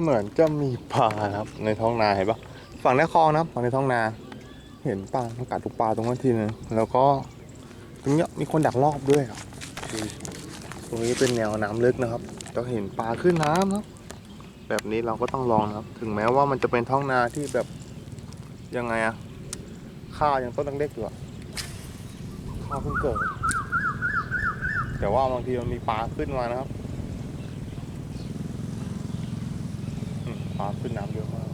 เหมือนจะมีปลาครับ ในท้องนาเห็นปะฝั่งในคลองนะครับฝั่งในท้องนา เห็นปลามันกัดทุกปลาตรงนั้นทีนึงแล้วก็ตรงเนี้ยมีคนดักรอบด้วยครับตรงนี้เป็นแนวน้ำลึกนะครับจะเห็นปลาขึ้นน้ำครับ แบบนี้เราก็ต้องลองนะครับ ถึงแม้ว่ามันจะเป็นท้องนาที่แบบยังไงอะข้าวยังต้นเล็กๆอยู่อะข้าวเพิ่งเกิดแต่ว่าบางทีมันมีปลาขึ้นมานะครับอืม ปลาขึ้นน้ำเยอะมาก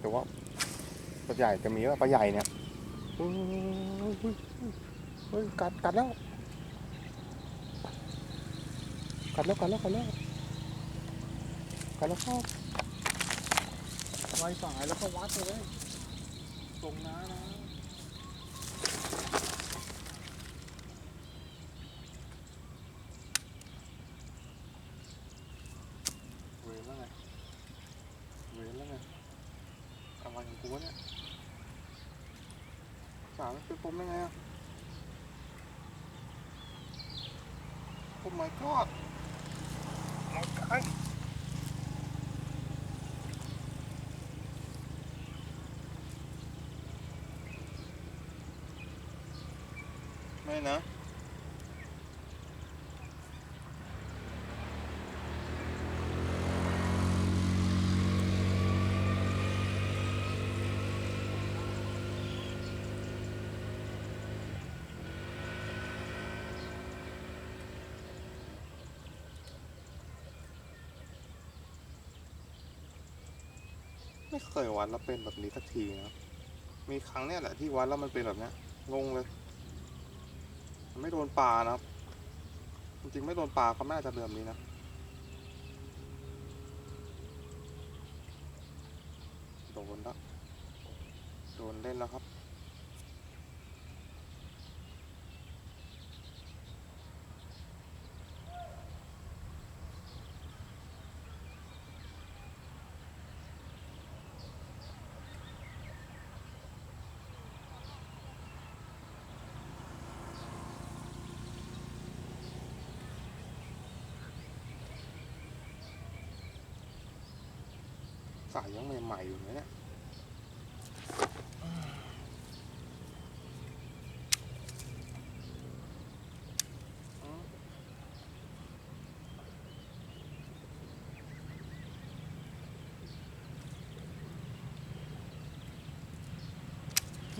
แต่ว่าปลาใหญ่จะมีว่าปลาใหญ่เนี่ยเฮ้ยเฮ้ยเฮ้ยกัดกัดแล้ว กัดแล้วกัดแล้วกัดแล้วกัดแล้วครับ ไวสายแล้วก็วัดเลยตรงน้านะเวรแล้วไงเวรแล้วไงอะไรของกูวะเนี่ยสามเป็นปมได้ไงอะโอ้ my god น้องกัน ไม่นะ ไม่เคยวัดแล้วเป็นแบบนี้สักทีนะ มีครั้งเนี้ยแหละที่วัดแล้วมันเป็นแบบเนี้ยงงเลย ไม่โดนปลานะครับ จริงๆไม่โดนปลาเขาไม่น่าจะเดิมนี้นะโดนแล้วโดนเล่นแล้วครับ สายยังใหม่ๆอยู่นะเนี่ย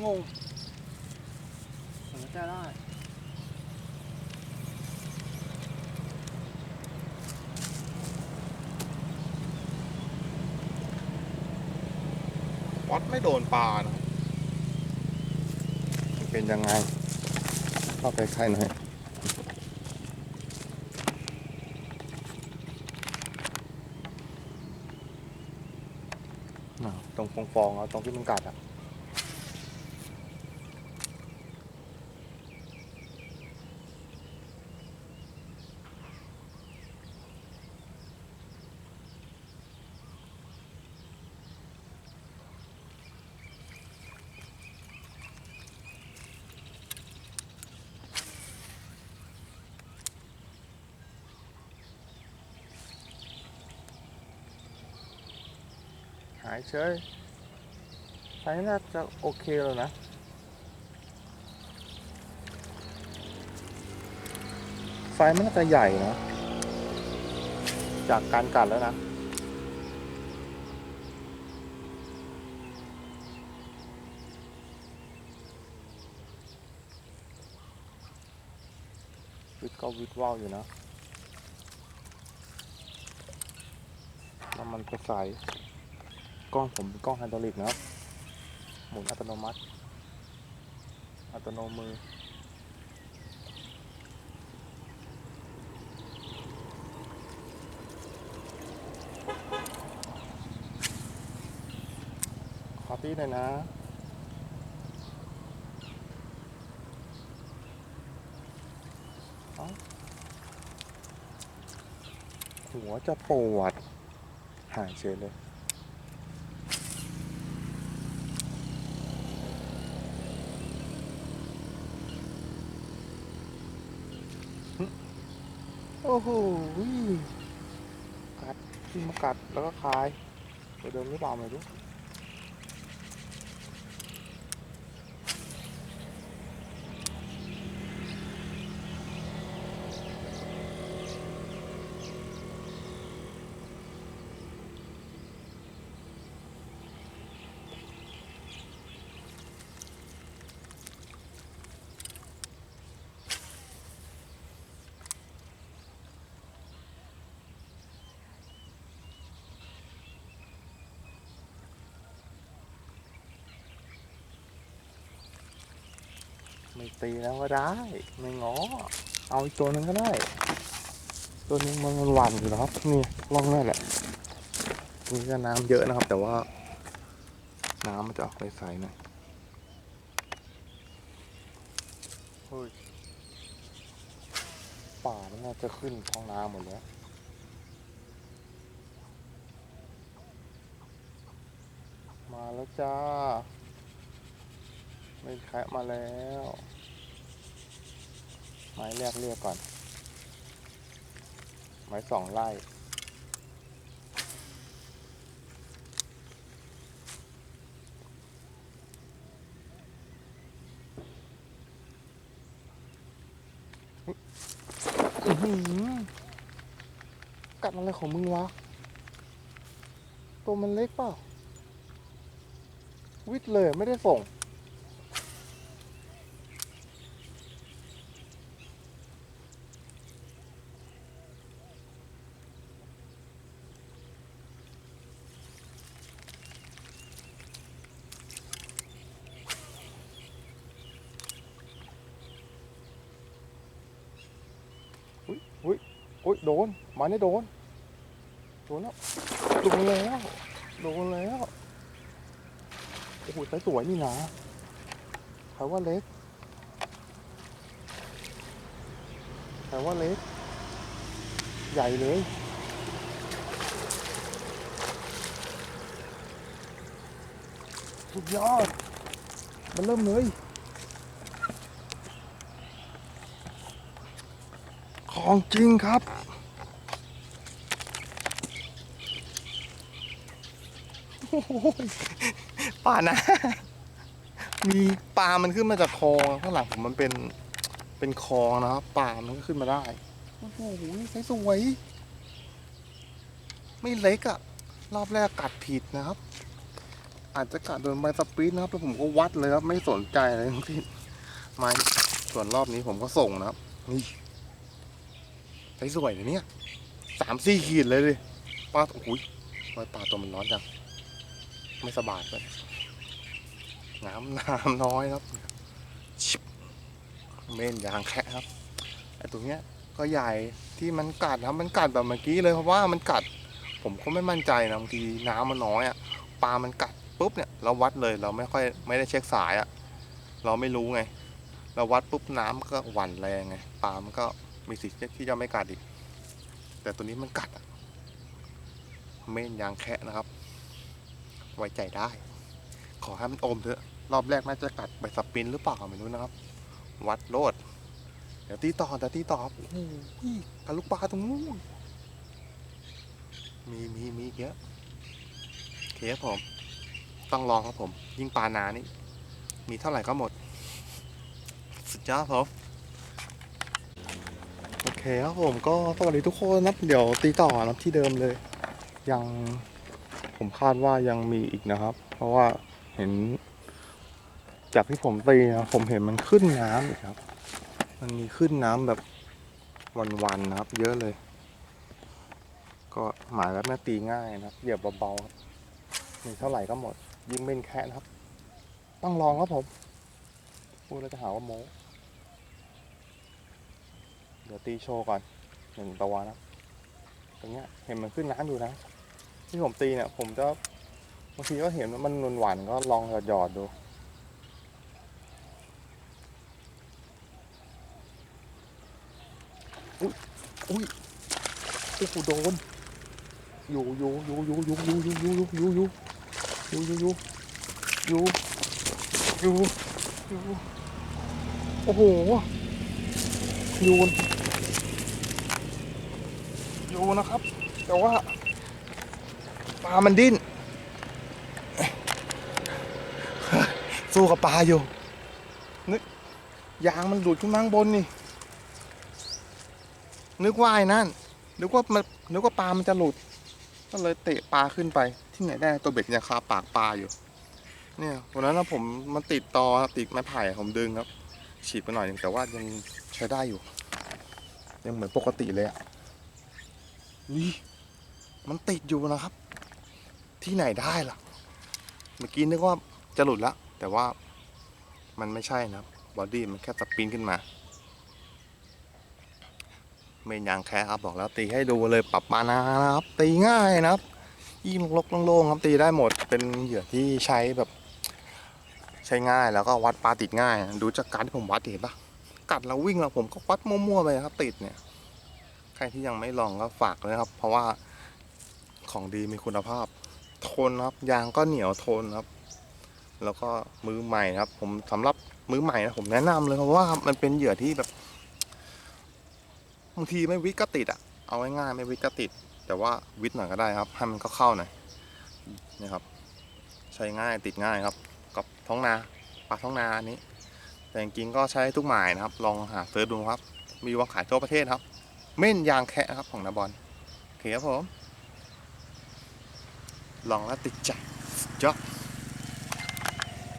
งงผมจะได้ ไม่โดนปลานะเป็นยังไง เข้าไปใกล้หน่อยน่ะตรงฟองๆเอาตรงที่มันกัดอะายเฉยไซส์น่าจะโอเคแล้วนะไฟมันน่าจะใหญ่นะ จากการกัดแล้วนะวิดก็วิดว่าวอยู่นะน้ำมันก็ใส กล้องผมเป็นกล้องไฮดรอลิกนะครับ หมุนอัตโนมัติ อัตโนมือ ขอพี่หน่อยนะหัวจะปวดหายเฉยเลย โอ้โหกัดขึ้นมากัดแล้วก็คายตัวเดิมหรือเปล่าไม่รู้ ไม่ตีแล้วก็ได้ ไม่งอ เอาอีกตัวหนึงก็ได้ ตัวนี้มันหวานอยู่นะครับนี่ล่องนั่นแหละนี่ก็น้ำเยอะนะครับ แต่ว่าน้ำมันจะออกใสๆหน่อยเฮ้ยป่ามันน่าจะขึ้นท้องน้ำหมดแล้วมาแล้วจ้า ไม่แคะมาแล้ว ไม้แรกเรียกก่อน ไม้สองไล่อื้อหือกัดอะไรของมึงวะ ตัวมันเล็กเปล่า วิดเลยไม่ได้ส่ง อุ้ย อุ้ยอุ้ยโดนมาเนี่ยโดน โดนแล้วโดนแล้วโดนแล้วโอ้โหไซส์สวยนี่นะใครว่าเล็กใครว่าเล็ก ใหญ่เลยสุดยอดมันเริ่มเลย ของจริงครับ ป่านะ มีปลามันขึ้นมาจากคลองข้างหลังผมมันเป็นเป็นคลองนะครับปลามันก็ขึ้นมาได้ โอ้โหสสวย ไม่เล็กอะรอบแรกกัดผิดนะครับ อาจจะกัดโดนใบสปีดนะครับแล้วผมก็วัดเลยครับ ไม่สนใจอะไรทั้งสิ้นไม่ส่วนรอบนี้ผมก็ส่งนะครับนี่ สสวยเลยเนี่ยสามสี่ขีดเลยดิปลาโอ้ยปลาปลาตัวมันร้อนจัง ไม่สบายเลยน้ำน้ำน้อยครับชิบเม่นยางแคะครับไอตัวเนี้ยก็ใหญ่ที่มันกัดนะครับมันกัดแบบเมื่อกี้เลยเพราะว่ามันกัด ผมก็ไม่มั่นใจนะบางทีน้ำมันน้อยอะปลามันกัดปุ๊บเนี่ยเราวัดเลยเราไม่ค่อยไม่ได้เช็คสายอะ เราไม่รู้ไง เราวัดปุ๊บน้ำก็หวั่นแรงไงปลามันก็ มีสิทธิ์ที่จะไม่กัดอีก แต่ตัวนี้มันกัดอะเม่นยางแคะนะครับ ไว้ใจได้ ขอให้มันอมเถอะ รอบแรกน่าจะกัดไปสปินหรือเปล่าไม่รู้นะครับ วัดโลด เดี๋ยวตีต่อเดี๋ยวตีต่อครับโอ้โหกับลูกปลาตรงนู้นมีมีมีเยอะโอเคครับผม ต้องลองครับผม ยิ่งปลานานี่ มีเท่าไหร่ก็หมด สุดยอดครับ คครับผมก็สวัสดีทุกคนนะเดี๋ยวตีต่อนะที่เดิมเลย ยังผมคาดว่ายังมีอีกนะครับ เพราะว่าเห็น จากที่ผมตีนะผมเห็นมันขึ้นน้ำอีกครับ มันมีขึ้นน้ำแบบวันๆนะครับ เยอะเลย ก็หมายแล้วแม่ตีง่ายนะครับเหยียบเบาๆครับมีเท่าไหร่ก็หมด ยิ่งเป็นแค่นะครับ ต้องลองครับผมพูดแล้วจะหาว่าโม้ ดี๋ยวตีโชว์ก่อนหนึ่งตัวนะตรงเนี้ยเห็นมันขึ้นน้ำอยู่นะ ที่ผมตีเนี่ย ผมจะบางทีก็เห็นว่ามันนวลหวานก็ลองหยอดๆดูอุ้ยอุ้ยโอ้โหโดนอยู่อยู่อยู่อยู่อยู่อยู่อยู่อยู่อยู่อยู่อยู่อยู่อยู่อยู่อยู่อยู่โอ้โหอยู่ อยู่นะครับ แต่ว่าปลามันดิ้น สู้กับปลาอยู่ นึกยางมันหลุดขึ้นมาข้างบนนี่ นึกว่าไอ้นั่น นึกว่ามันนึกว่าปลามันจะหลุด ก็เลยเตะปลาขึ้นไป ที่ไหนได้ตัวเบ็ดยังคาปากปลาอยู่ เนี่ยวันนั้นนะผมมันติดตอติดไม้ไผ่ผมดึงครับ ฉีดไปหน่อยหนึงแต่ว่ายังใช้ได้อยู่ ยังเหมือนปกติเลยอะ นี่มันติดอยู่นะครับ ที่ไหนได้ล่ะ เมื่อกี้นึกว่าจะหลุดล้วแต่ว่ามันไม่ใช่นะครับบอดี้มันแค่สปริงขึ้นมาเมนยางแค่ครับบอกแล้วตีให้ดูเลยปรับมานานะครับ ตีง่ายนะครับยิ่งลกๆโล่งๆครับตีได้หมดเป็นเหยื่อที่ใช้แบบ ใช้ง่ายแล้วก็วัดปลาติดง่าย ดูจากการที่ผมวัดเห็นปะกัดแล้ววิ่งแล้วผมก็วัดมั่วๆไปครับติดเนี่ย รที่ยังไม่ลองก็ฝากเลยครับ เพราะว่าของดีมีคุณภาพ ทนครับ ยางก็เหนียวทนครับ แล้วก็มือใหม่ครับ ผมสำหรับมือใหม่นะผมแนะนำเลยเพราะว่ามันเป็นเหยื่อที่แบบบางทีไม่วิดก็ติดอะเอาง่ายๆไม่วิดก็ติด แต่ว่าวิดหน่อยก็ได้ครับให้มันก็เข้าหน่อยนี่ครับ ใช้ง่ายติดง่ายครับ กับท้องนาปลาท้องนาอันนี้ แต่จริงๆก็ใช้ทุกหมายนะครับ ลองหาเซิร์ชดูครับ มีวางขายทั่วประเทศครับ เม่นยางแคะครับของนาบอลโอเคครับผม ลองแล้วติดใจจ๊อด